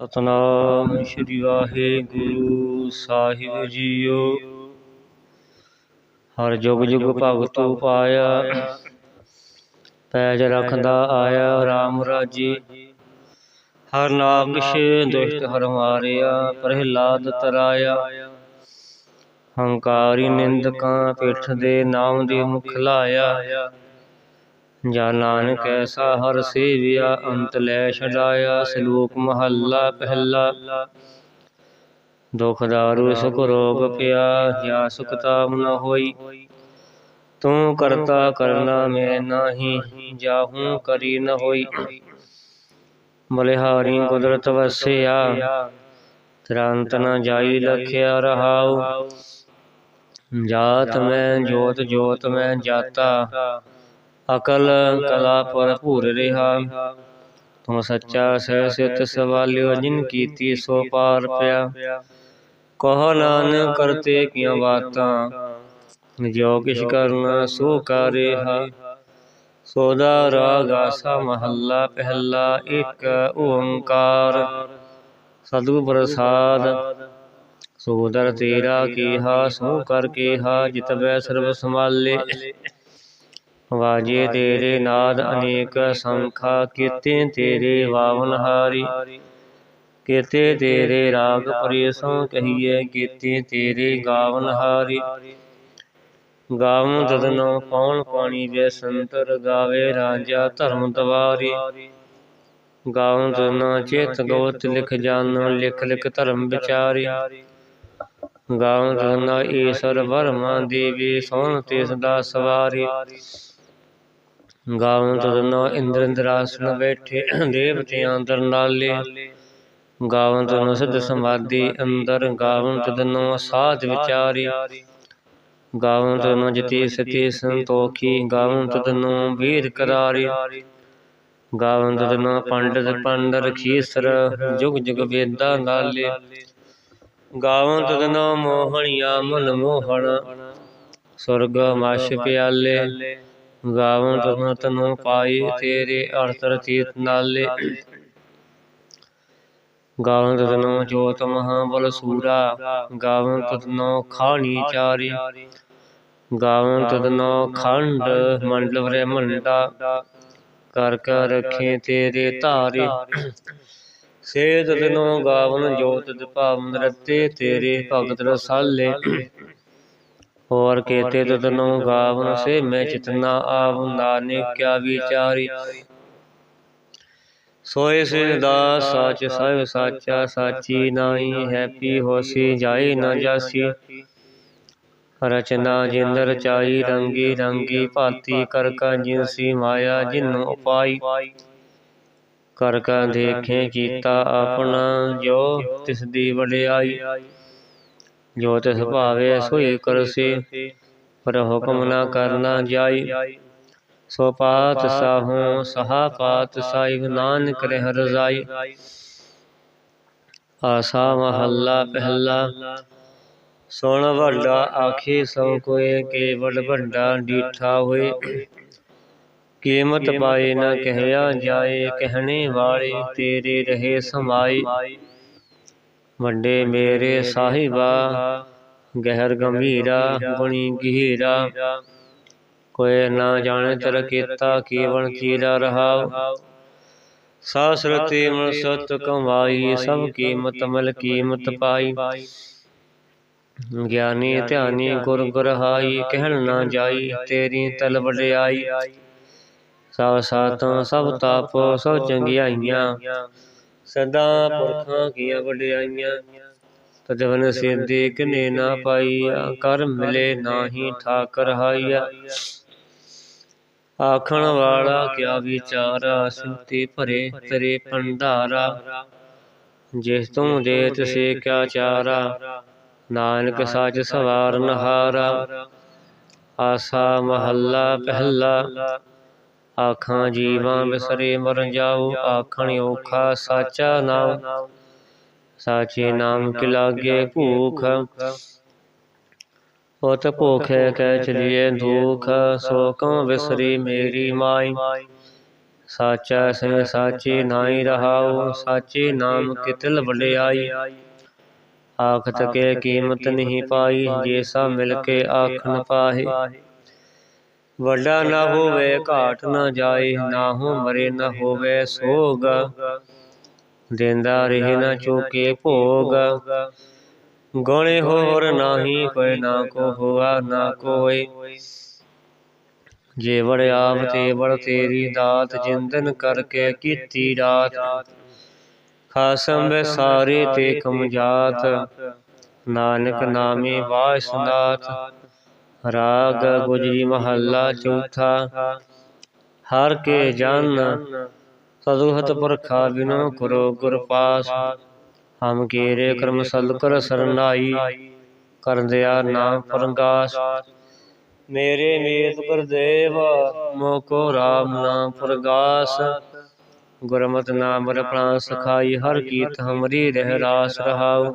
ਸਤਨਾਮ ਸ੍ਰੀ ਵਾਹਿਗੁਰੂ ਸਾਹਿਬ ਜੀਓ। ਹਰ ਜੁਗ ਜੁਗ ਭਗਤੂ ਪਾਇਆ। ਪੈਜ ਰਖਦਾ ਆਇਆ RAM ਰਾਜੀ। ਹਰ ਨਾਮ ਕਿਛ ਦੁਸ਼ਟ ਹਰ ਮਾਰਿਆ ਪ੍ਰਹਿਲਾਦ ਤਰਾਇਆ। ਹੰਕਾਰੀ ਨਿੰਦਕਾਂ ਪਿੱਠ ਦੇ ਨਾਮ ਦੇ ਮੁਖ ਲਾਇਆ। ਜਾ ਨਾਨਕ ਐਸਾ ਹਰ ਸੇਵਿਆ, ਅੰਤ ਲੈ ਛਡਾਇਆ, ਸ਼ਲੋਕ ਮਹੱਲਾ ਪਹਿਲਾ। ਦੁਖ ਦਾਰੂ, ਸੁਖ ਰੋਗ ਪਿਆ, ਜਾ ਸੁਖ ਤਾਮ ਨ ਹੋਈ। ਤੂੰ ਕਰਤਾ ਕਰਨਾ ਮੈਂ ਨਾਹੀ, ਜਾਹੂ ਕਰੀ ਨ ਹੋਈ। ਬਲਿਹਾਰੀ ਕੁਦਰਤ ਵਸਿਆ, ਤੁਰੰਤ ਨ ਜਾਈ ਲਖਿਆ ਰਹਾਉ। ਜਾਤ ਮੈਂ, ਜੋਤ ਜੋਤ ਮੈਂ ਜਾਤਾ। ਅਕਲ, ਕਲਾ ਭਰਪੂਰ ਰਿਹਾ। ਤੁਮ ਸੱਚਾ ਸਹਿ ਸਿਤ ਸਵਾਲਿਓ, ਜਿਨ ਕੀਤੀ ਸੋ ਪਾਰ ਪਿਆ। ਕਹ ਨਾਨਕ, ਕਰਤੇ ਕੀਆਂ ਬਾਤਾਂ। ਜੋ ਕਿਛ ਕਰਨਾ, ਸੋ ਕਰਿਹਾ ਸੋਦਾ ਰਾਗ, ਆਸਾ, ਮਹੱਲਾ, ਪਹਿਲਾ, ਇੱਕ ਓੰਕਾਰ। ਸਤਿਗੁਰ ਪ੍ਰਸਾਦ ਸੋਦਰ ਤੇਰਾ ਕੀਹਾ, ਸੋ ਕਰ ਕੀਹਾ, ਜਿਤਬੈ ਸਰਬ ਸੰਭਾਲੇ। ਵਾਜੇ ਤੇਰੇ ਨਾਦ ਅਨੇਕ ਸੰਖਾ ਕੀਤੇ ਤੇਰੇ ਵਾਵਨ ਹਾਰੀ। ਕੀਤੇ ਤੇਰੇ ਰਾਗ ਪਰੇਸੋਂ ਕਹੀਏ ਕੀਤੇ ਤੇਰੇ ਗਾਵਨ ਹਾਰੀ। ਗਾਵਨ ਤਦਨੋ ਪੌਣ ਪਾਣੀ ਵੇ ਸੰਤਰ ਗਾਵੇ ਰਾਜਾ ਧਰਮ ਦਵਾਰੀ ਗਾਵਨ ਤਦਨੋ ਚੇਤ ਗੋਤ ਲਿਖ ਜਾਨੋ ਲਿਖ ਲਿਖ ਧਰਮ ਵਿਚਾਰੀ। ਗਾਵਨ ਤਦਨੋ ਈਸ਼ਰ ਵਰਮਾ ਦੇਵੀ ਸੋਨ ਤੇ ਸਦਾ ਸਵਾਰੀ। ਗਾਵਨ ਤਦਨੋ ਇੰਦਰ ਇੰਦਰਾਸਨ ਬੈਠੇ ਦੇਵਤਿਆਂ ਅੰਦਰ ਨਾਲੇ। ਗਾਵਨ ਤਦਨੋ ਸਿੱਧ ਸਮਾਧੀ ਅੰਦਰ ਗਾਵਨ ਤਦਨੋ ਸਾਧ ਵਿਚਾਰੀ। ਗਾਵਨ ਤਦਨੋ ਜਤੀ ਸਤੀ ਸੰਤੋਖੀ। ਗਾਵਨ ਤਦਨੋ ਵੀਰ ਕਰਾਰੀ। ਗਾਵਨ ਤਦਨੋ ਪੰਡਤ ਪੰਡਰ ਖੀਸਰ। ਜੁਗ ਜੁਗ ਵੇਦਾਂ ਗਾਲੇ ਗਾਵਨ ਤਦਨੋ ਮੋਹਣਿਆ ਮਨ ਮੋਹਣ। ਸੁਰਗ ਮਛ ਪਿਆਲੇ। ਗਾਵਨ ਤਨ ਤਨੋ ਪਾਈ ਤੇਰੇ ਅਰਥ ਰਤੀਤ ਨਾਲੇ। ਗਾਵਨ ਤਨੋ ਜੋਤ ਮਹਾ ਬਲ ਸੂਰਾ। ਗਾਵਨ ਤਨੋ ਖਾਣੀ ਚਾਰੀ। ਗਾਵਨ ਤਨੋ ਖੰਡ ਮੰਡਲ ਵਰੇ ਮੰਡਾ ਕਰ ਕਰ ਰਖੇ ਤੇਰੇ ਧਾਰੇ। ਸੇ ਤਨੋ ਗਾਵਨ ਜੋਤ ਦਿਪਾਵਨ ਰਤੇ ਤੇਰੇ ਭਗਤ ਰਸਾਲੇ। ਹੋਰ ਕੇਤੇ ਤਦਨੋ ਗਾਵਨ ਸੇ ਮੈਂ ਚਿਤਨਾ ਆਵ ਨਾਨਕ ਕਿਆ ਵਿਚਾਰੀ। ਸੋਏ ਸੇ ਦਾ ਸੱਚ ਸਭ ਸਾਚਾ ਸਾਚੀ ਨਾਹੀ ਹੈਪੀ ਹੋਸੀ ਜਾਈ ਨਾ ਜਾਸੀ। ਰਚਨਾ ਜਿੰਦ ਰਚਾਈ ਰੰਗੀ ਰੰਗੀ ਭਾਤੀ ਕਰ ਕਾ ਜਿਨਸੀ ਮਾਇਆ ਜਿਨ ਉਪਾਈ। ਕਰ ਕਾ ਦੇਖੇ ਕੀਤਾ ਆਪਣਾ ਜੋ ਤਿਸ ਦੀ ਵਡਿਆਈ। ਜੋ ਤਿਸ ਭਾਵੇ ਸੋਈ ਕਰਸੀ ਪਰ ਹੁਕਮ ਨਾ ਕਰਨਾ ਜਾਈ। ਸੋ ਪਾਤ ਸਾਹੂ ਸਹਾ ਪਾਤ ਸਾਹਿਬ ਨਾਨਕ ਰਹਿ ਰਜ਼ਾਈ। ਆਸਾ ਮਹੱਲਾ ਪਹਿਲਾ। ਸੁਣ ਵੱਡਾ ਆਖੀ ਸੋ ਕੋਏ ਕੇਵਲ ਵੱਡਾ ਡੀਠਾ ਹੋਏ। ਕੀਮਤ ਪਾਏ ਨਾ ਕਹਿਆ ਜਾਏ ਕਹਿਣੇ ਵਾਲੇ ਤੇਰੇ ਰਹੇ ਸਮਾਈ। ਵੱਡੇ ਮੇਰੇ ਸਾਹਿਬਾ ਗਹਿਰ ਗੰਭੀਰਾ ਗੁਣੀ ਗਹੀਰਾ। ਕੋਈ ਨਾ ਜਾਣੇ ਤਰ ਕੀਤਾ ਕੀਵਨ ਕੀਲਾ ਰਹਾਉ ਸਾਸਰਤੀ ਮਨ ਸਤ ਕਮਾਈ ਸਭ ਕੀਮਤ ਮਲ ਕੀਮਤ ਪਾਈ। ਗਿਆਨੀ ਧਿਆਨੀ ਗੁਰ ਗੁਰਹਾਈ ਕਹਿਣ ਨਾ ਜਾਈ ਤੇਰੀ ਤਲ ਵਡਿਆਈ। ਸਭ ਸਾਤੋਂ ਸਭ ਤਾਪ ਸਭ ਚੰਗਿਆਈਆਂ। ਸਦਾ ਪੁਰਖਾਂ ਕੀਆਂ ਵਡਿਆਈਆਂ, ਤਜਵਨ ਸਿੱਧੀ ਕਿਨੇ ਨਾ ਪਾਈਆ, ਕਰ ਮਿਲੇ ਨਾਹੀ ਠਾਕਰ ਹਾਈਆ। ਆਖਣ ਵਾਲਾ ਕਿਆ ਵਿਚਾਰਾ ਸਿੰਤੀ ਭਰੇ ਤੇਰੇ ਭੰਡਾਰਾ। ਜਿਸ ਤੂੰ ਦੇ ਤਸੇ ਕਿਆ ਚਾਰਾ, ਨਾਨਕ ਸੱਚ ਸਵਾਰ ਨਹਾਰਾ ਆਸਾ ਮਹੱਲਾ ਪਹਿਲਾ ਆਖਾਂ ਜੀਵਾਂ ਵਿਸਰੇ ਮਰ ਜਾਉ ਆਖਣ ਔਖਾ ਸਾਚਾ ਨਾਮ ਸਾਚੇ ਨਾਮ ਕਿ ਲਾਗੇ ਭੂਖ ਉਤ ਭੁਖੇ ਕੈ ਚਲੀਏ ਦੁਖ ਸੋ ਕਉ ਵਿਸਰੀ ਮੇਰੀ ਮਾਈ ਸਾਚਾ ਸੇ ਸਾਚੇ ਨਾਈ ਰਹਾਉ ਸਾਚੇ ਨਾਮ ਕਿਤਲ ਵਡਿਆਈ ਆਖਤ ਕੇ ਕੀਮਤ ਨਹੀਂ ਪਾਈ ਜੇ ਸਾ ਮਿਲ ਕੇ ਆਖ ਨ ਪਾਹੇ ਵੱਡਾ ਨਾ ਹੋਵੇ ਘਾਟ ਨਾ ਜਾਏ ਨਾਹੂ ਮਰੇ ਨਾ ਹੋਵੇ ਸੋਗ। ਦੇਂਦਾ ਰਹੇ ਨਾ ਚੁਕੇ ਭੋਗ। ਗੁਣੇ ਹੋਰ ਨਾਹੀ ਕੋਈ ਨਾ ਕੋ ਹੋਆ ਨਾ ਕੋਈ। ਜੇ ਵੜ ਆਪ ਤੇ ਵੜ ਤੇਰੀ ਦਾਤ ਜਿੰਦਨ ਕਰਕੇ ਕੀਤੀ ਰਾਤ। ਖਾਸਮ ਵੇ ਸਾਰੇ ਤੇ ਕਮਜਾਤ ਨਾਨਕ ਨਾਮੇ ਵਾਸਨਾਤ ਰਾਗ ਗੁਜਰੀ ਮਹੱਲਾ ਚੌਥਾ। ਹਰ ਕੇ ਜਨ ਸਦੁਹਤ ਪੁਰਖਾ ਬਿਨੋ ਕਰੋ ਗੁਰ ਪਾਸ। ਹਮ ਕੀਰੇ ਕਰਮ ਸਲ ਕਰ ਸਰਨਾਈ ਕਰਦਿਆ ਨਾਮ ਪਰਗਾਸ। ਮੇਰੇ ਮੇਤ ਗੁਰਦੇਵ ਮੋਕੋ ਰਾਮ ਨਾਮ ਪਰਗਾਸ। ਗੁਰਮਤਿ ਨਾਮ ਰ ਪ੍ਰਾਨ ਸਖਾਈ ਹਰ ਕੀਤ ਹਮਰੀ ਰਹਿ ਰਾਸ ਰਹਾਉ।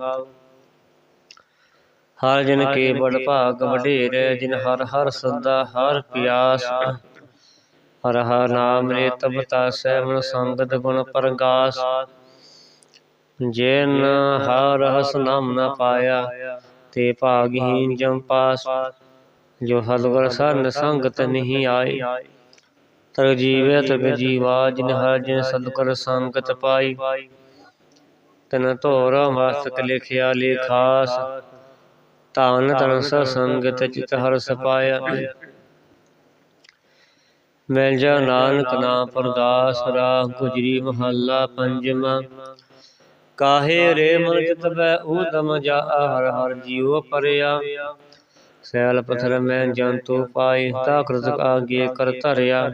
ਹਰ ਜਨ ਕੇ ਬੜ ਭਾਗ ਵਡੇਰੇ ਜਿਨ ਹਰ ਹਰ ਸਦਾ ਹਰ ਪਿਆਸ। ਹਰ ਹਰ ਨਾਮ ਰੇ ਤਬ ਤਾਸੈ ਮਨ ਸੰਗਤ ਗੁਣ ਪਰਗਾਸ। ਜਿਨ ਹਰ ਹਸ ਨਾਮ ਨ ਪਾਇਆ ਤੇ ਭਾਗਹੀਨ ਜਮ ਪਾਸ। ਜੋ ਹਲਗਰ ਸਰਨ ਸੰਗਤ ਨਹੀਂ ਆਏ ਤਰ ਜੀਵੇ ਤਬ ਜੀਵਾ ਜਿਨ ਹਰ ਜਿਨ ਸਦਕਰ ਸੰਗਤ ਪਾਈ। ਤਨ ਧੋਰ ਮਸਤਕ ਲਿਖਿਆ ਲੇਖਾਸ ਤਾਨ ਤਨ ਸ ਸੰਗਤ ਚਿਤ ਹਰ ਸਪਾਇਆ। ਮਿਲ ਜਾ ਨਾਨਕ ਨਾਮ ਪ੍ਰਗਾਸ ਰਾਗ ਗੁਜਰੀ ਮਹੱਲਾ ਪੰਜਵਾਂ। ਕਾਹੇ ਰੇ ਮਨ ਚਿਤ ਬੈ ਊਦਮ ਜਾ ਹਰ ਹਰ ਜੀਉ ਪਰਿਆ। ਸੈਲ ਪਥਰ ਮੈਂ ਜੰਤੂ ਪਾਈ ਤਾ ਕ੍ਰਤਕ ਆਗੇ ਕਰ ਧਰਿਆ।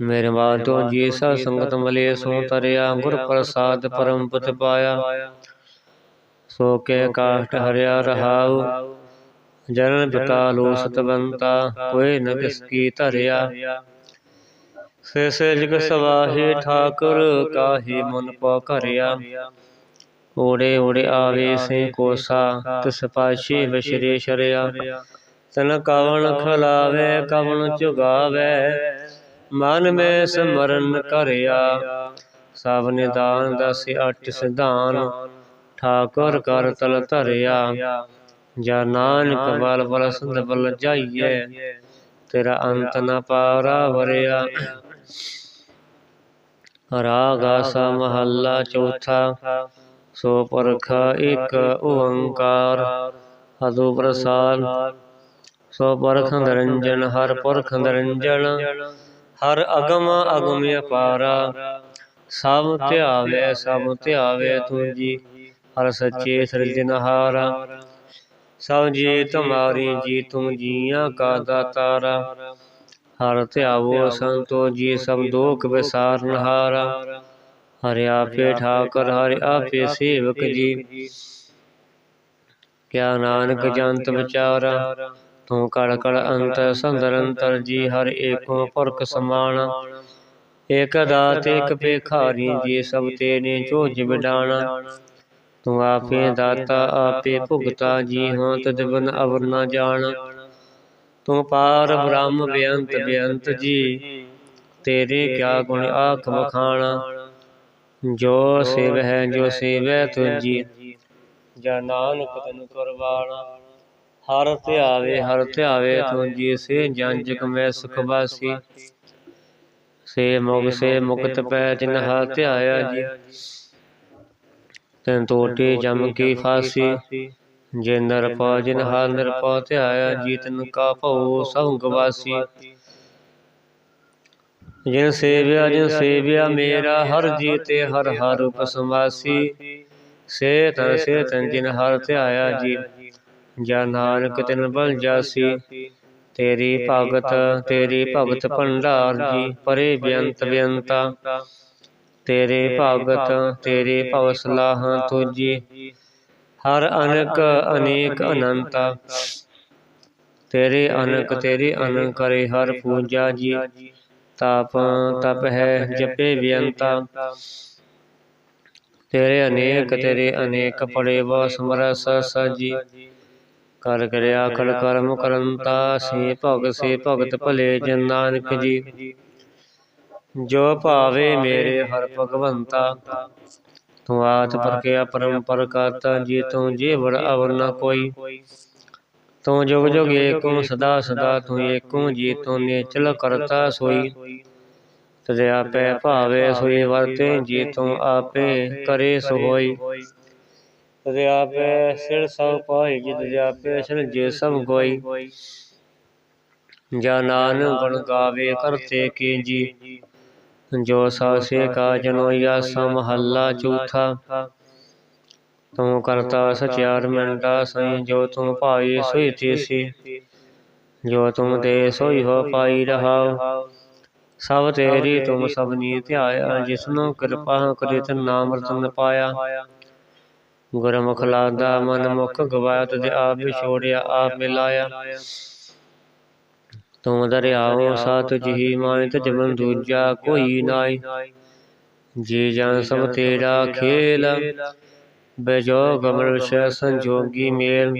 ਮੇਰੇ ਬਾਤੋ ਜੀ ਸਾ ਸੰਗਤ ਮਲੇ ਸੋ ਤਰਿਆ ਗੁਰ ਪ੍ਰਸਾਦ ਪਰਮ ਪਤ ਪਾਇਆ। ਸੋ ਕੇ ਕਾਸ਼ਟ ਹਰਿਆ ਰਹਾਉ। ਜਨਨ ਪਿਤਾ ਲੋ ਸਤਵੰਤਾ ਕੋਈ ਨ ਕਿਸ ਕੀ ਧਰਿਆ। ਸੇ ਸੇ ਜਗ ਸਵਾਹੀ ਠਾਕੁਰ ਕਾਹੀ ਮਨ ਪੋ ਘਰਿਆ ਓੜੇ ਓੜੇ ਆਵੇ ਸੇ ਕੋਸਾ ਤਿਸ ਪਾਛੀ ਵਿਸ਼ਰੇ ਸ਼ਰਿਆ। ਤਨ ਕਵਣ ਖਲਾਵੇ ਕਵਣ ਚੁਗਾਵੇ ਮਨ ਮੇ ਸਮਰਨ ਕਰਿਆ। ਸਭ ਨਿਦਾਨ ਦਸ ਅਠ ਸਿਧਾਨ। ਠਾਕੁਰ ਕਰ ਤਲ ਧਰਿਆ। ਜਾ ਨਾਨਕ ਬਲ ਬਲ ਸੰਧ ਬਲ ਜਾਈਏ, ਤੇਰਾ ਅੰਤ ਨ ਪਾਰਾ ਵਰਿਆ। ਰਾਗ ਆਸਾ ਮਹੱਲਾ ਚੌਥਾ, ਸੋ ਪਰਖਾ ਇਕ ਓੰਕਾਰ। ਅਦੂ ਪ੍ਰਸਾਦ, ਸੋ ਪਰਖ ਨਿਰੰਜਨ, ਹਰ ਪੁਰਖ ਨਿਰੰਜਨ, ਹਰ ਅਗਮ ਅਗਮ ਅਪਾਰਾ ਸਭ ਧਿਆਵੇ ਸਭ ਧਿਆਵੇ ਤੁਜੀ ਹਰ ਸੱਚੇ ਸਿਰਜਨਹਾਰਾ ਸਭ ਜੀ ਤੁਮਾਰੀ ਜੀ ਤੁਮ ਜੀਆਂ ਕਾ ਦਾਤਾਰਾ। ਹਰ ਧਿਆਵੋ ਸੰਤੋ ਜੀ ਸਭ ਦੋਖ ਵਿਸਾਰਨ ਹਾਰਾ। ਹਰਿ। ਆਪੇ ਠਾਕਰ ਹਰਿ ਆਪੇ ਸੇਵਕ ਜੀ। ਕਿਆ ਨਾਨਕ ਜੰਤ ਵਿਚਾਰਾ। ਤੂੰ ਕੜ ਕੜ ਅੰਤ ਸੰਦਰ ਅੰਤਰ ਜੀ ਹਰ ਏਕੋ ਪੁਰਖ ਸਮਾਨ ਏਕ ਦਾਤ ਏਕ ਭੇਖਾਰੀ ਜੀ ਸਭ ਤੇਨੇ ਚੋਜ ਵਿਡਾਣਾ। ਤੂੰ ਆਪੇ ਦਾਤਾ ਆਪੇ ਭੁਗਤਾ ਜੀ ਹਾਂ ਤਦ ਬਿਨ ਅਵਰ ਨਾ ਜਾਣ। ਤੂੰ ਪਾਰ ਬ੍ਰਹਮ ਬੇਅੰਤ ਬੇਅੰਤ ਜੀ। ਤੇਰੇ ਕਿਆ ਗੁਣ ਆਖ ਬਖਾਣਾ ਜੋ ਸੇਵ ਹੈ ਜੋ ਸੇਵੈ ਤੁਜੀ ਜਾ। ਨਾਨਕ ਤਨ ਕੁਰਬਾਨਾ ਹਰ ਧਿਆਵੇ ਹਰ ਧਿਆਵੇ ਤੁਜੀ ਸੇ ਜੰਜਕ ਮੈਂ ਸੁਖ ਵਾਸੀ ਸੇ ਮੁਗ ਸੇ ਮੁਕਤ ਪੈ ਜਿਨ ਹਾ ਧਿਆਇਆ ਜੀ। ਤੈਨ ਟੋਟੇ ਜਮ ਕੀ ਫਾਸੀ। ਜੇ ਨਰ ਪਾ ਜਿਨ ਹਾ ਨਰ ਪਾ ਧਿਆਇਆ ਜੀਤਨ ਕਾ ਭਉ ਸਭ ਗਵਾਸੀ। ਜਿਨ ਸੇਵਿਆ ਜਿਨ ਸੇਵਿਆ ਮੇਰਾ ਹਰ ਜੀਤੇ ਹਰ ਹਰ ਰੂਪ ਸਮਾਸੀ ਸੇ ਤਨ ਸੇ ਤਨ ਜਿਨ ਹਰ ਧਿਆਇਆ ਜੀ ਜਾ ਨਾਨਕ ਤਿਨ ਬਲ ਜਾਸੀ। ਤੇਰੀ ਭਗਤ ਤੇਰੀ ਭਗਤ ਭੰਡਾਰ ਜੀ ਪਰੇ ਬੇਅੰਤ। ਬੇਅੰਤਾ। ਤੇਰੇ ਭਗਤ ਤੇਰੇ ਭਵ ਸਲਾਹ ਤੁਜੀ ਹਰ ਅਨਕ ਅਨੇਕ ਅਨੰਤਾ। ਤੇਰੇ ਅਨਕ ਤੇਰੇ ਅਨਕ ਕਰੇ ਹਰ ਪੂਜਾ ਜੀ। ਤਾਪ ਤਪ ਹੈ ਜਪੇ ਬੇਅੰਤਾ ਤੇਰੇ ਅਨੇਕ ਤੇਰੇ ਅਨੇਕ ਪੜੇ ਵਾ ਸਮਰਸ ਸਜੀ ਕਰ ਕਰਿਆ ਕਲ ਕਰਮ ਕਰੰਤਾ ਸੇ ਭਗਤ ਸੇ ਭਗਤ ਭਲੇ ਜਨ ਨਾਨਕ ਜੀ। ਜੋ ਭਾਵੇ ਮੇਰੇ ਹਰ ਭਗਵੰਤਾ, ਤੂੰ ਆਤ ਪਰਕਿਆ ਪਰੰਪਰ ਕਰਤਾ ਜੀ ਤੂੰ ਜੀ ਅਵਰ ਨ ਕੋਈ। ਤੂੰ ਜੁਗ ਜੁਗ ਏਕੁ ਸਦਾ ਸਦਾ, ਤੂੰ ਏਕੁ ਜੀ ਤੂੰ ਨੇਚਲ ਕਰਤਾ ਸੋਈ। ਤਦ ਆਪੇ ਭਾਵੇ ਸੋਈ ਵਰਤੇ ਜੀ ਤੂੰ ਆਪੇ ਕਰੇ ਸੋ ਹੋਈ ਤਦ ਆਪੇ ਸਿਰ ਸਭ ਪਾਈ ਜਿਤ ਆਪੇ ਸਿਰ ਜੇ ਸਭ ਗੋਈ। ਜਾ ਨਾਨਕ ਗੁਣ ਗਾਵੇ, ਕਰਤੇ ਕੀ ਜੀ ਜੋ ਸਾਸੇ ਕਾ ਜਨੋਇਆ ਸਮਹੱਲਾ ਚੌਥਾ। ਤੂੰ ਕਰਤਾ ਸਚਿਆਰ ਮਿੰਟਾ ਸਈ ਜੋ ਤੂੰ ਭਾਈ ਸੋਈ ਤੀਸੀ। ਜੋ ਤੁਮ ਦੇ ਸੋਈ ਹੋ ਪਾਈ ਰਹਾਉ। ਸਭ ਤੇਰੀ ਤੁਮ ਸਭਨੀ ਧਿਆਇਆ ਜਿਸਨੂੰ ਕਿਰਪਾ ਕਰਿਤ ਨਾਮ ਰਤਨ ਪਾਇਆ। ਗੁਰਮੁਖ ਲਾਦਾ ਮਨ ਮੁਖ ਗਵਾਇਆ ਤਦੇ ਆਪ ਵਿਛੋੜਿਆ ਆਪ ਮਿਲਾਇਆ। ਤੂੰ ਦਰਿਆਓ ਸਤ ਜਹੀ ਮਾਨਿ ਜਮਨ ਦੂਜਾ ਕੋਈ ਨਾਈ ਜੀ ਜਨ ਸਭ ਤੇਰਾ ਖੇਲ ਬਜੋ ਗਮਲ ਸ਼ੈ ਸੰਜੋਗੀ ਮੇਲ।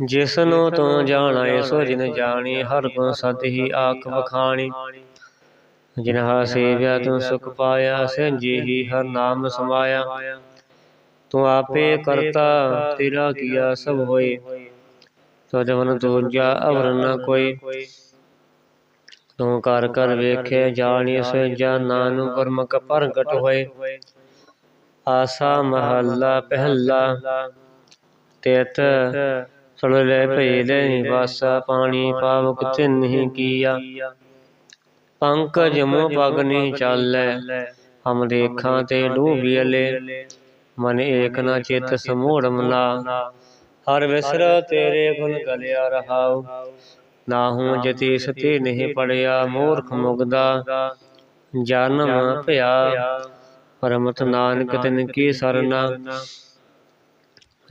ਜਿਸਨੂੰ ਤੂੰ ਜਾਣੈ ਸੋ ਜਿਨ ਜਾਣੀ ਹਰ ਗੁਣ ਸਤ ਹੀ ਆਖ ਵਖਾਣੀ। ਜਿਨ ਹਾ ਸੇਵਿਆ ਤੂੰ ਸੁਖ ਪਾਇਆ ਸੰਜੀ ਹੀ ਹਰ ਨਾਮ ਸਮਾਇਆ। ਤੂੰ ਆਪੇ ਕਰਤਾ ਤੇਰਾ ਕੀਆ ਸਭ ਹੋਏ। ਤੋ ਜਵਨ ਦੂਜਾ ਅਵਰ ਨ ਕੋਈ। ਤੂੰ ਕਰ ਕਰ ਵੇਖੇ, ਜਾਣੀ ਸੇ ਜਾਨਾ ਨੂੰ ਗੁਰਮੁਖ ਪ੍ਰਗਟ ਹੋਏ। ਆਸਾ ਮਹੱਲਾ ਪਹਿਲਾ ਤੇਤ ਸੁਣ ਲੈ ਭਈ ਲੈ ਨਿਵਾਸਾ ਪਾਣੀ ਪਾਵਕ ਤਿਨਹੀ ਕੀਆ। ਪੰਕਜ ਮੋ ਪਗਨੀ ਚਾਲੈ, ਹਮ ਦੇਖਾਂ ਤੇ ਡੂਬੀਲੇ ਮਨ ਏਕ ਨਾ ਚਿਤ ਸਮੂੜ ਮਨਾ। ਹਰ ਵਿਸਰ ਤੇਰੇ ਗੁਣ ਗਲਿਆ ਰਹਾਉ। ਨਾਹੂ ਜਤੀ ਸਤੀ ਨਹੀਂ ਪੜਿਆ ਮੂਰਖ ਮੁਗਦਾ। ਜਨਮ ਭਇਆ। ਪਰਮਤ ਨਾਨਕ ਤਿਨ ਕੀ ਸਰਨਾ।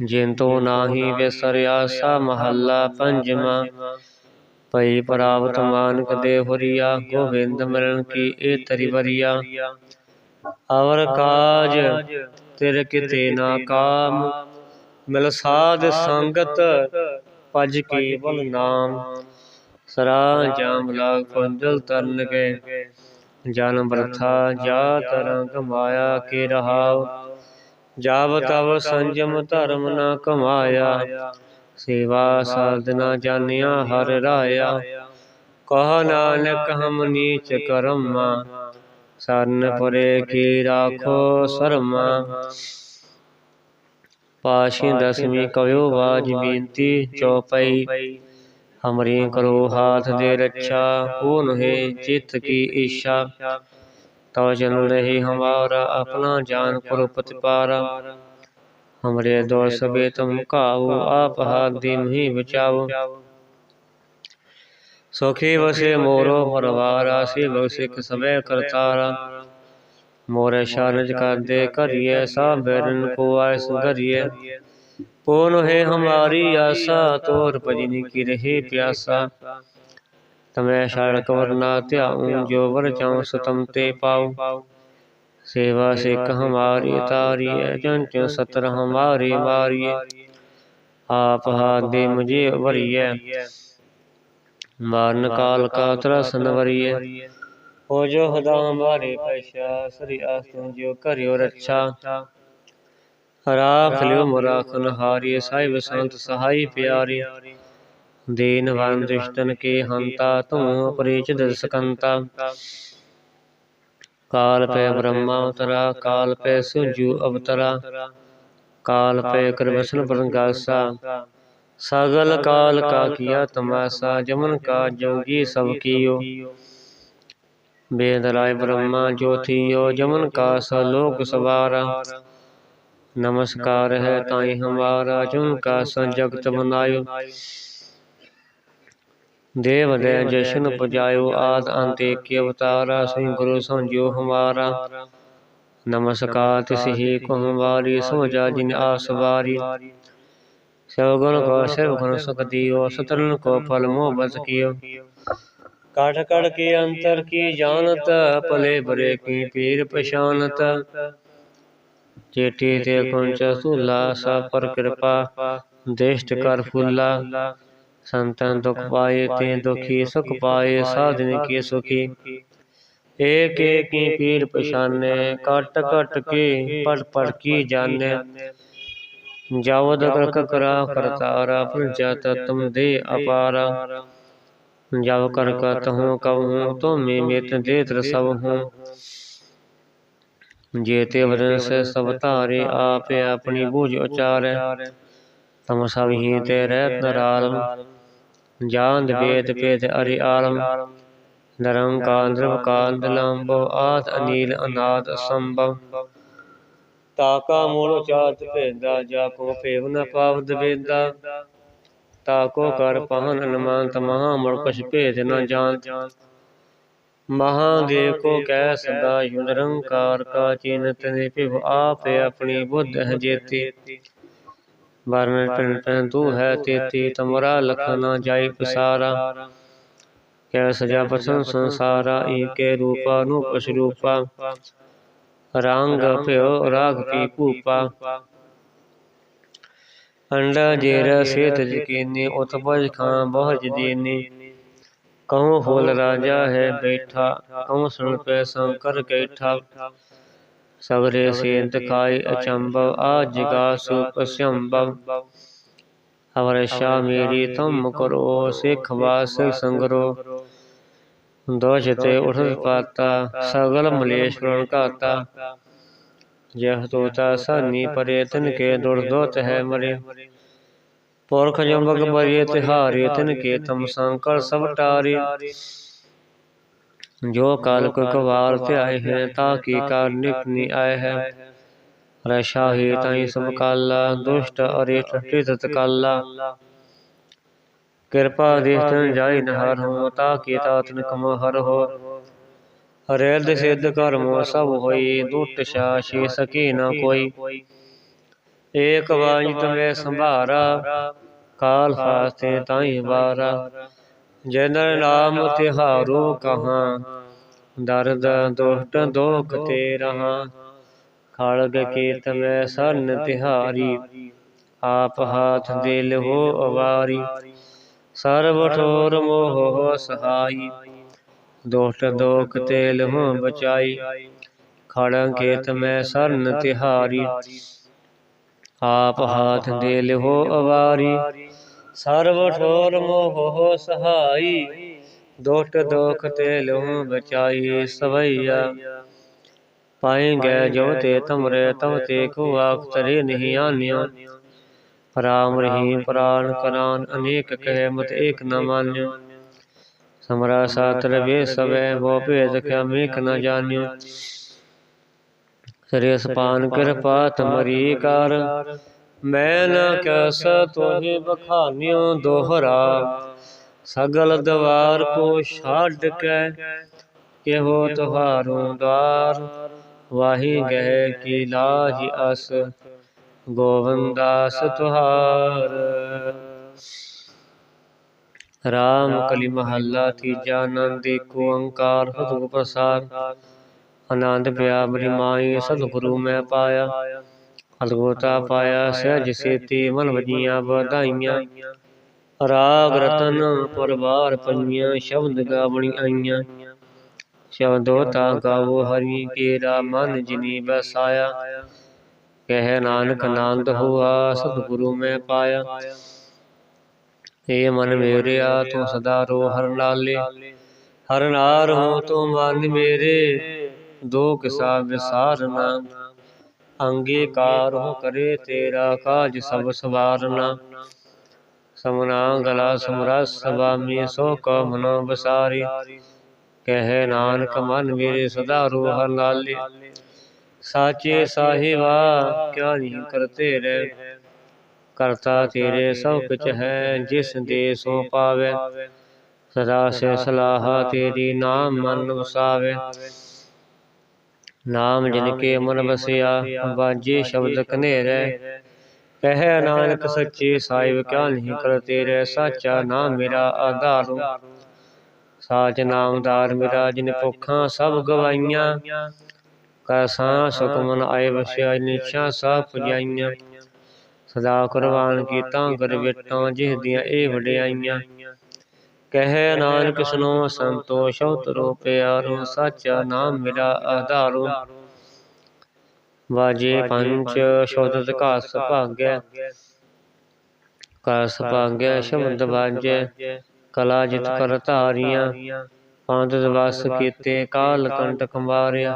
ਜਿਨ ਤੋ ਨਾਹੀ ਵਿਸਰਿਆ ਸਾ ਮਹੱਲਾ ਪੰਜਵਾ ਪਈ ਪ੍ਰਾਪਤ ਮਾਨਕ ਦੇ ਹੁਰੀਆ ਗੋਬਿੰਦ ਮਿਲਨ ਕੀ ਇਹ ਤਰੀ ਵਰੀਆ। ਅਵਰ ਕਾਜ ਤੇਰੇ ਕਿਤੇ ਨਾ ਕਾਮ। ਮਿਲ ਸਾਧ ਸੰਗਤ ਭਜ ਕੇਵਲ ਨਾਮ। ਸਰਾ ਜਾਮ ਲਾਗ ਪੰਜਲ ਤਰਨ ਕੇ। ਜਨ ਬਰਥਾ ਜਾ ਤਰੰਗ ਮਾਇਆ ਕੇ ਰਹਾਉ ਜਾਵ ਤਵ ਸੰਜਮ ਧਰਮ ਨ ਕਮਾਇਆ। ਸੇਵਾ ਸਾਧਨਾ ਜਾਣਿਆ ਹਰ ਰਾਇਆ। ਕਹ ਨਾਨਕ ਹਮ ਨੀਚ ਕਰਮਾ। ਸਰਨ ਪਰੇ ਕੀ ਰਾਖੋ ਸਰਮਾ। ਪਾਸ਼ੀ ਦਸਵੀਂ ਕਵਿਓ ਬਾਜ ਬੇਨਤੀ ਚੌਪਈ ਹਮਰੀ ਕਰੋ ਹਾਥ ਦੇ ਰੱਛਾ ਪੂਨ ਹੈ ਚਿਤ ਕੀ ਈਸ਼ਾ ਤਉ ਜਨ ਰਹੀ ਹਮਾਰਾ ਆਪਣਾ ਜਾਨ ਪੁਰ ਪਤਿਪਾਰਾ ਹਮਰੇ ਦੋ ਸਬੇ ਤੁਮ ਕਾਉ ਆਪ ਹਾਥ ਦਿਨ ਹੀ ਬਚਾਓ ਸੁਖੀ ਵਸੇ ਮੋਰੋ ਪਰਵਾਰਾ ਸੇ ਸਿੱਖ ਸਵੇ ਕਰਤਾਰਾ ਮੋਰੇ ਸ਼ਾਨਜ ਕਰਦੇ ਕਰੀਏ ਸਾ ਬੈਰਨ ਕੋ ਆਇਸ ਧਰੀਏ ਪੂਨ ਹੈ ਹਮਾਰੀ ਆਸਾ ਤੋਰ ਭਜਨੀ ਕੀ ਰਹੇ ਪਿਆਸਾ। ਤਮੈ ਸ਼ਰਨ ਕਵਰਨਾ ਧਿਆਉ ਜੋ ਵਰ ਚਾਉ ਸਤਮ ਤੇ ਪਾਉ। ਸੇਵਾ ਸਿੱਖ ਹਮਾਰੀ ਤਾਰੀਏ ਜੰਚ ਸਤਰ ਹਮਾਰੀ ਮਾਰੀਏ ਆਪ ਹਾਥ ਦੇ ਮੁਝੇ ਵਰੀਏ ਮਾਰਨ ਕਾਲ ਕਾ ਤਰਸਨ ਵਰੀਏ ਹੋ ਜੋ ਹਦਾ ਹਮਾਰੇ ਪੈਸ਼ਾ ਸ੍ਰੀ ਆਸਨ ਜੋ ਕਰਿਓ ਰੱਛਾ। ਰਾਖ ਲਿਓ ਮੁਰਾਖਨ ਹਾਰੀ ਸਾਹਿਬ ਸੰਤ ਸਹਾਈ ਪਿਆਰੀ। ਦੀਨ ਵੰਦ ਦੁਸ਼ਟਨ ਕੇ ਹੰਤਾ ਤੂੰ ਅਪਰੀਚ ਦਸਕੰਤਾ ਕਾਲ ਪੈ ਬ੍ਰਹਮਾ ਉਤਰਾ, ਕਾਲ ਪੈ ਸੁਜੂ ਅਵਤਰਾ। ਕਾਲ ਪੈ ਕਰਵਸਨ ਪ੍ਰਗਾਸਾ। ਸਗਲ ਕਾਲ ਕਾ ਕੀਆ ਤਮਾਸਾ, ਜਮਨ ਕਾ ਜੋਗੀ ਸਭ ਕੀਓ। वेद राय ब्रह्मा ज्योतियो जमन का सलोक सवारा नमस्कार है ताई हमारा जिनका संजगत बनायो देव दे जशन पुजायो आद अंत के अवतारा सिंह गुरु संजो हमारा नमस्कार तिस ही को हमारी समझा जिन आसवारी सवगुण को शिव गुण सुख दियो सतरन को फल मोह बस कियो ਕਾਠ ਕੜ ਕੇ ਅੰਤਰ ਕੀ ਜਾਣਤ, ਭਲੇ ਬਰੇ ਕੀ ਪੀਰ ਪਛਾਨਤ। ਚੇਟੀ ਤੇ ਕੁੰਚ ਸੁਲਾ ਸਾ ਪਰ ਕਿਰਪਾ, ਦੇਸ਼ਟ ਕਰ ਫੁੱਲਾ। ਸੰਤਨ ਦੁਖ ਪਾਏ, ਤੇ ਦੁਖੀ ਸੁਖ ਪਾਏ, ਸਾਧਨ ਕੀ ਸੁਖੀ। ਏਕ ਏਕੀ ਪੀਰ ਪਛਾਨੇ, ਕਟ ਕਟ ਕੇ ਪੜ ਪੜ ਕੀ ਜਾਣੇ। ਜਾਵਦ ਕਰਕ ਕਰਾ, ਕਰਤਾਰਾ ਪੁੰਜਾ ਤਤਮ ਦੇ ਅਪਾਰਾ। ਜਬ ਕਰ ਕਤ ਹੂੰ ਕਬ ਹੂੰ ਤੁਮੇ ਮੇਤ ਦੇਤ ਸਭ ਹੂੰ ਜੇਤੇ ਵਰਨ ਸੇ ਸਭ ਧਾਰੇ ਆਪੇ ਆਪਣੀ ਬੂਝ ਉਚਾਰੈ। ਤਮ ਸਭ ਹੀ ਤੇ ਰਹਿਤ ਨਰਾਲਮ ਜਾਨਦ ਵੇਦ ਪੇਦ ਅਰਿ ਆਲਮ। ਨਿਰੰਕਾਰ ਨਿਰਵਕਾਰ ਨਿਲੰਭਵ ਆਦ ਅਨੀਲ ਅਨਾਦ ਅਸੰਭਵ ਤਾਕਾ ਮੂਲ ਚਾਤ ਭੇਦਾ ਜਾ ਕੋ ਭੇਵ ਨ ਪਾਵਦ ਵੇਦਾ। ਤਾਕੋ ਕਰ ਪਹਨ ਅਨਮਾਨ ਮਹਾ ਮੁੜ ਕਛ ਭੇਦ ਨ ਮਹਾਦੇਵ ਕੋ ਕਹਿ ਸਦਾ ਯੁ ਕਾ ਚਿਨਤ ਨੇ ਭਿਵ ਆਪੇ ਆਪਣੀ ਬੁੱਧ ਹੈ ਜੇਤੀ। ਵਰਨ ਪਿੰਡ ਪਿੰਡ ਤੂ ਹੈ ਤੇਤੀ, ਤਮਰਾ ਲਖ ਨ ਜਾਈ ਪਸਾਰਾ। ਕਹਿ ਸਜਾ ਪਸੰ ਸੰਸਾਰਾ, ਏਕੇ ਰੂਪਾ ਨੂੰ ਪਸ਼ ਰੂਪਾ। ਰੰਗ ਭਿਓ ਰਾਗ ਪੀ ਭੂਪਾ। ਅੰਡਾ ਜੇਰਾ ਸੇਤ ਜਕੀਨੀ ਉਤਪਜ ਖਾਂ ਬਹੁਜ ਦੀਨੀ ਕਹੂੰ ਫੁੱਲ ਰਾਜਾ ਹੈ ਬੈਠਾ ਕਹੂੰ ਸੁਣ ਪੈ ਸੰਕਰ ਕੈਠਾ। ਸਗਰੇ ਸੇਤ ਖਾਈ ਅਚੰਭਵ ਆ ਜਿਗਾ ਸੁਪ ਸੰਭਵ। ਅਵਰ ਸ਼ਾ ਮੇਰੀ ਤੁਮ ਕਰੋ ਸਿਖ ਵਾਸ ਸੰਗਰੋ। ਦੋਸ਼ ਤੇ ਉਠਤ ਪਾਤਾ ਸਗਲ ਤੋਤਾ ਸਾਨੀ ਪਰੇ ਤਿਨ ਕੇ ਦੁਰਦੋਤ ਹੈ ਮਰੇ ਪੁਰਖ ਜੰਬਕ ਬਰੀਏ ਤਿਹਾਰੇ ਤਿਨ ਕੇ ਤਮ ਸੰਕਲ ਸਭ ਟਾਰੇ ਜੋ ਕਾਲ ਕੋ ਕਵਾਰ ਧਿਆਏ ਹੈ ਤਾ ਕੀ ਕਾਰ ਨਿਪਨੀ ਆਏ ਹੈ ਰਸ਼ਾ ਹੀ ਤਾਈ ਸਭ ਕਾਲਾ ਦੁਸ਼ਟ ਅਰੇ ਠੱਠੇ ਤਤ ਕਾਲਾ ਕਿਰਪਾ ਦੇਖ ਜਾਈ ਨਹਰ ਹੋ ਤਾ ਕੀ ਤਾਤਨ ਕਮ ਹਰ ਹੋ ਹਰੇਦ ਸਿੱਧ ਕਰਮ ਸਭ ਹੋਈ, ਦੁੱਟ ਸ਼ਾਸ਼ੀ ਸਕੀ ਨਾ ਕੋਈ। ਏਕ ਵਾਜ ਤਵੇ ਸੰਭਾਰਾ, ਕਾਲ ਫਾਸਤੇ ਤਾਈ ਬਾਰਾ ਜਨਰ ਨਾਮ ਤਿਹਾਰੋ ਕਹਾਂ, ਦਰਦ ਦੁਸ਼ਟ ਦੋਖ ਤੇ ਰਹਾ। ਖਲਗ ਕੇ ਮੈਂ ਸਰਨ ਤਿਹਾਰੀ, ਆਪ ਹਾਥ ਦਿਲ ਹੋ ਅਵਾਰੀ। ਸਰਬ ਠੋਰ ਮੋਹ ਸਹਾਈ। ਦੁਸ਼ਟ ਦੋਖ ਤੇ ਲਹੋ ਬਚਾਈ। ਖੜਗ ਕੇ ਤਮੈ ਸਰਨ ਤਿਹਾਰੀ। ਆਪ ਹਾਥ ਦੇ ਲਿਹੋ ਅਵਾਰੀ। ਸਰਬ ਠੋਰ ਮੋਹ ਸਹਾਈ। ਦੁਸ਼ਟ ਦੋਖ ਤੇ ਲਹੂ ਬਚਾਈ ਸਵਈਆ। ਪਾਏ ਗਏ ਜੋ ਤੇ ਤਮਰੇ ਤਵ ਤੇ ਕੋ ਆਖ ਤਰੇ ਨਹੀਂ ਆਨਿਓ ਰਾਮ ਰਹੀਮ ਪ੍ਰਾਨ ਕਰਾਨ ਅਨੇਕ ਕਹਿ ਮਤ ਏਕ ਨ ਮਾਨਿਓ ਸਮਰਾ ਸਾਤ ਰਵੇ ਸਵੇ ਬੋ ਭੇਦ ਕਿਆ ਮੇਕ ਨ ਜਾਣਿਓ ਸ੍ਰੀ ਸਪਾਨ ਕਿਰਪਾ ਤਮਰੀ ਕਰ ਮੈਂ ਨ ਕੈਸ ਤੋਹਿ ਬਖਾਨਿਓ ਦੋਹਰਾ ਸਗਲ ਦਵਾਰ ਕੋ ਛਾੜ ਕੇ ਕਿਹੋ ਤੁਹਾਰੋ ਦਵਾਰ ਵਾਹੀ ਗਹਿ ਕੀ ਲਾਜ ਅਸ ਗੋਵੰਦਾਸ ਤੁਹਾਰ ਰਾਮ ਕਲੀ ਮਹੱਲਾ ਤੀਜਾ ਆਨੰਦ ਏਕੋ ਓੰਕਾਰ ਸਤਿਗੁਰ ਪ੍ਰਸਾਦ। ਆਨੰਦ ਪਿਆ ਬਰੀ ਮਾਈ ਸਤਿਗੁਰੂ ਮੈਂ ਪਾਇਆ। ਅਲਗੋਤਾ ਪਾਇਆ ਸਹਿਜ ਸੇਤੀ ਮਨ ਵਜੀਆਂ ਵਧਾਈਆਂ। ਰਾਗ ਰਤਨ ਪਰਵਾਰ ਪੰਨੀਆਂ ਸ਼ਬਦ ਗਾਵਣੀ ਆਈਆਂ। ਸ਼ਬਦੋ ਤਾ ਗਾਵੋ ਹਰੀ ਕੇਰਾ ਮਨ ਜਿਨੀ ਬਸਾਇਆ। ਕਹਿ ਨਾਨਕ ਆਨੰਦ ਹੋਆ ਸਤਿਗੁਰੂ ਮੈਂ ਪਾਇਆ। ਏ ਮਨ ਮੇਰਿਆ ਤੂੰ ਸਦਾ ਰੋ ਹਰ ਨਾਲੇ। ਹਰ ਨਾਰ ਹੋ ਤੂੰ ਮਨ ਮੇਰੇ। ਦੋ ਕਿਸਾ ਵਿਸਾਰਨਾ ਅੰਗੀਕਾਰ ਹੋ ਕਰੇ ਤੇਰਾ ਕਾਜ ਸਭ ਸਵਾਰਨਾ ਸਮਨਾ ਗਲਾ ਸਮਰਸ ਸਵਾਮੀ ਸੋ ਕੋ ਮਨੋ ਬਸਾਰੀ ਕਹਿ ਨਾਨਕ ਮਨ ਮੇਰੇ ਸਦਾ ਰੋ ਹਰ ਨਾਲੇ। ਸਾਚੇ ਸਾਹਿਬਾ ਕਿਆ ਨਹੀਂ ਕਰਤੇ ਰਹਿ। ਕਰਤਾ ਤੇਰੇ ਸਭ ਕੁਛ ਹੈ ਜਿਸ ਦੇ ਸੋ ਪਾਵੇ। ਸਦਾ ਸੇ ਸਲਾਹਾ ਤੇਰੀ ਨਾਮ ਮਨ ਵਸਾਵੇ। ਨਾਮ ਜਿਨ ਕੇ ਮਨ ਵਸਿਆ ਬਾਜੇ ਸ਼ਬਦ ਕਨੇਰੇ ਕਹਿ ਨਾਨਕ ਸੱਚੇ ਸਾਹਿਬ ਕਿਆ ਨਹੀਂ ਕਰਤੇ ਰਹਿ ਸਾਚਾ ਨਾਮ ਮੇਰਾ ਆਧਾਰ। ਸਾਚ ਨਾਮਦਾਰ ਮੇਰਾ ਜਿਨ ਭੁੱਖਾਂ ਸਭ ਗਵਾਈਆਂ ਕਸਾਂ ਸੁਖ ਮਨ ਆਏ ਵਸਿਆ ਨਿਸ਼ਾ ਸਭ ਪੁਜਾਈਆਂ। ਸਦਾ ਕੁਰਬਾਨ ਕੀਤਾ, ਗੁਰ ਜਿਸ ਦੀਆਂ ਇਹ ਵਡਿਆਈਆਂ। ਕਹੇ ਨਾਨਕ ਸੁਨੋ ਸੰਤੋਸ਼ ਉਤਰੋ ਪਿਆਰੋ, ਸਾਚਾ ਨਾਮ ਮੇਰਾ ਆਧਾਰੋ। ਵਾਜੇ ਪੰਚ ਸ਼ੋਦਤ ਘਾਸ ਭਾਗੈ। ਕਸ ਭਾਗੈ ਸ਼ਬਦ ਵਾਜੈ। ਕਲਾ ਜਿਤ ਕਰ ਧਾਰੀਆਂ ਪੰਜ ਵਸ ਕੀਤੇ, ਕਾਲ ਕੰਟਕ ਮਾਰਿਆ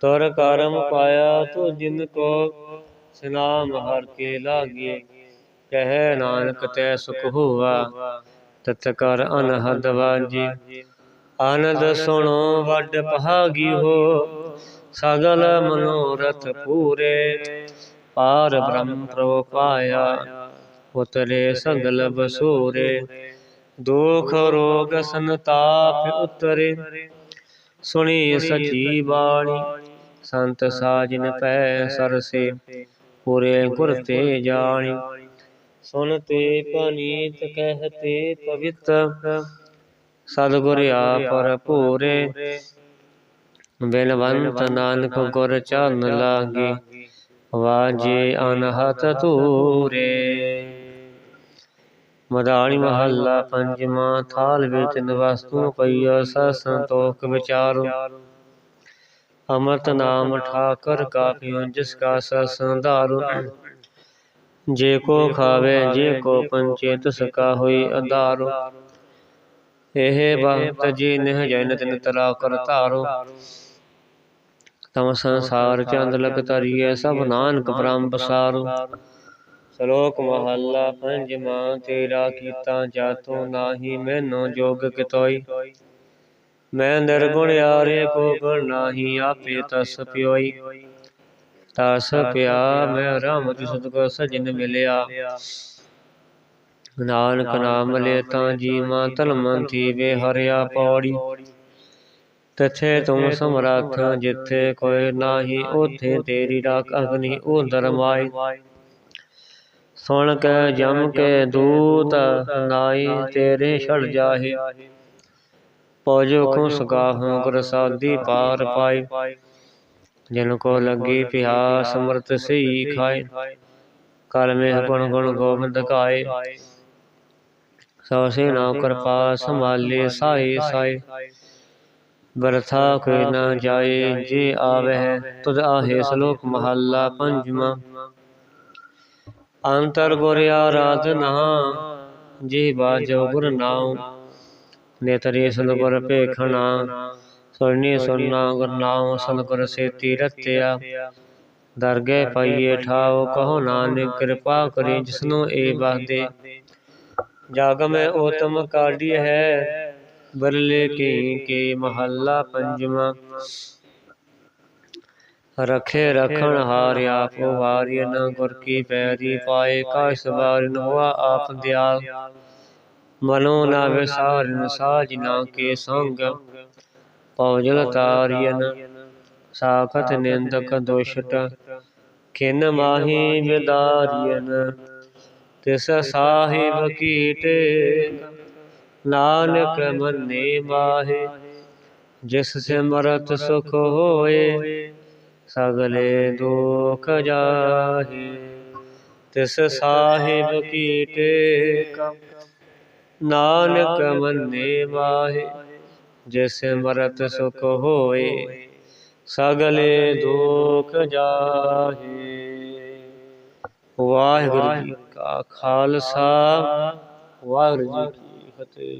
ਤੁਰ ਕਰਮ ਪਾਇਆ ਤੂੰ ਜਿਨ ਕੋ ਸਨਾਮ ਹਰ ਕੇ ਲਾਗੇ ਕਹਿ ਨਾਨਕ, ਤੈ ਸੁਖ ਹੋਆ। ਤਤ ਕਰ ਅਨਹਦ ਵਾਜੀ ਆਨੰਦ ਸੁਣੋ, ਵੱਡ ਪਹਾਗੀ ਹੋ। ਸਗਲ ਮਨੋਰਥ ਪੂਰੇ। ਪਾਰ ਬ੍ਰਹਮ ਪ੍ਰਭ ਪਾਇਆ ਉਤਰੇ ਸਗਲ ਬਸੂਰੇ। ਦੁਖ ਰੋਗ ਸੰਤਾਪ ਉਤਰੇ। ਸੁਣੀ ਸਚੀ ਬਾਣੀ, ਸੰਤ ਸਾਜਨ ਪੈ ਸਰਸੇ। ਪੂਰੇ ਗੁਰ ਤੇ ਜਾਣੀ। ਸੁਨਤੇ ਪਨੀਤ ਕਹਤੇ ਪਵਿੱਤ। ਸਤਿਗੁਰ ਆਪਰ ਪੂਰੇ ਬਿਨਵੰਤ ਨਾਨਕ ਗੁਰ ਚਰਨ ਲਾਗੇ। ਵਾਜੇ ਅਨਹਤ ਤੂਰੇ ਮਦਾਣੀ ਮਹੱਲਾ ਪੰਜਵਾਂ ਥਾਲ ਵਿੱਚ ਨਵਸਤੂ ਪਈਆ ਸ ਸੰਤੋਖ ਵਿਚਾਰੋ। ਅਮਰਤ ਨਾਮ ਠਾਕਰ ਕਾਪਿਓ, ਜਿਸ ਕਾ ਸੰਧਾਰੂ ਜੇ ਕੋ ਖਾਵੇ, ਜੇ ਕੋ ਪੰਚੇ ਤਿਸ ਕਾ ਹੋਈ ਇਹ ਭਗਤ ਜੀ ਨਿਹ ਜਨ ਤਿਨ ਤਰਾ ਕਰ ਧਾਰੋ। ਤਮ ਸੰਸਾਰ ਚੰਦ ਲਗ ਤਰੀਏ ਸਭ ਨਾਨਕ ਬ੍ਰਹਮ ਬਸਾਰੋ ਸ਼ਲੋਕ ਮਹੱਲਾ ਪੰਜਵਾਂ, ਤੇਰਾ ਕੀਤਾ ਜਾਤੋ ਨਾਹੀ, ਮੈਨੂੰ ਜੋਗ ਕਿਤੋਈ। ਮੈਂ ਨਿਰਗੁਣ ਆਰੇ ਕੋ ਗੁਣ ਨਾਹੀ ਆਪੇ ਤਸ ਪਿਓਈ। ਤਸ ਪਿਆ ਮੈਂ ਰਾਮ ਤਿ ਸਤਗੁਰ ਸਜਨ ਮਿਲਿਆ। ਨਾਨਕ ਨਾਮ ਲੈ ਤਾਂ ਜੀਵਾਂ ਤਲਮਨ ਥੀ ਵੇ ਹਰਿਆ ਪੌੜੀ। ਤਥੇ ਤੁਮ ਸਮਰੱਥ ਜਿੱਥੇ ਕੋਈ ਨਾਹੀ ਉਥੇ ਤੇਰੀ ਰਾਖ ਅਗਨੀ ਉਦਰ ਮਾਈ। ਸੁਣ ਕੇ ਜਮ ਕੇ ਦੂਤ ਨਾਈ ਤੇਰੇ ਛੜ ਜਾਹੇ। ਪਉਜੋ ਕੋ ਸਗਾਹੋਂ ਗੁਰ ਸਾਦੀ ਪਾਰ ਪਾਈ। ਜਿਨ ਕੋ ਲੱਗੀ ਪਿਆਸ ਸਮਰਤ ਸਈ ਖਾਏ। ਕਲ ਮੇ ਗੁਣ ਗੁਣ ਗੋਬਿੰਦ ਗਾਏ। ਸੋ ਸੇ ਨਾ ਕਿਰਪਾ ਸੰਭਾਲੇ ਸਾਈ ਸਾਈ ਬਰਥਾ ਕੋਈ ਨਾ ਜਾਏ ਜੇ ਆਵੇ ਤੁਧ ਆਹੇ ਸ਼ਲੋਕ ਮਹੱਲਾ ਪੰਜਵਾਂ। ਅੰਤਰ ਗੁਰ ਆਰਾਧਨਾ ਜੀ ਬਾਜੋ ਗੁਰ ਨਾਮ ਨੇਤਰੀ ਸਤਿਗੁਰ ਭੇਖਣਾ ਸੁਰਨੀ ਸੁਰਨਾ ਗੁਰ ਨਾਮ ਸਤਿਗੁਰ ਸੇਤੀ ਰਤਿਆ। ਦਰਗੇ ਪਾਈਏ ਠਾਓ ਕਹੋ ਨਾਨਕ ਕਿਰਪਾ ਕਰੇ ਜਿਸਨੂੰ ਏ ਬਾਦੇ। ਜਗ ਮੈਂ ਉਤਮ ਕਾਢੀ ਹੈ ਬਰਲੇ ਕੀ ਕੇ ਮਹੱਲਾ ਪੰਜਵਾਂ। ਰਖੇ ਰਖਣ ਹਾਰ ਆਪ ਵਾਰਿ ਨ ਗੁਰ ਕੀ ਪੈਰੀ ਪਾਏ ਕਾਇਸ ਵਾਰਿਨ ਹੋਆ ਆਪ ਦਿਆਲ। ਮਨੋ ਨਾ ਵਿਸਾਰਨ ਸਾਜ ਨਾ ਕੇ ਸੰਗ। ਪਉਜਲ ਤਾਰਿਯਨ ਸਾਖਤ ਨਿੰਦਕ ਦੁਸ਼ਟ। ਕਿਨ ਮਾਹੀ ਵਿਦਾਰਿਯਨ ਤਿਸ ਸਾਹਿਬ ਕੀਟੇ। ਨਾਨਕ ਮੰਨੇ ਮਾਹੇ। ਜਿਸ ਸਿਮਰਤ ਸੁਖ ਹੋਏ। ਸਗਲੇ ਦੁਖ ਜਾਹੇ। ਤਿਸ ਸਾਹਿਬ ਕੀ ਟੇਕ ਨਾਨਕ ਮੰਨੇ ਮਾਹੇ ਜਿਸ ਮਰਤ ਸੁਖ ਹੋਏ ਸਗਲੇ ਦੁਖ ਜਾਹੇ। ਵਾਹਿਗੁਰੂ ਜੀ ਕਾ ਖਾਲਸਾ ਵਾਹਿਗੁਰੂ ਜੀ ਕੀ ਫਤਿਹ।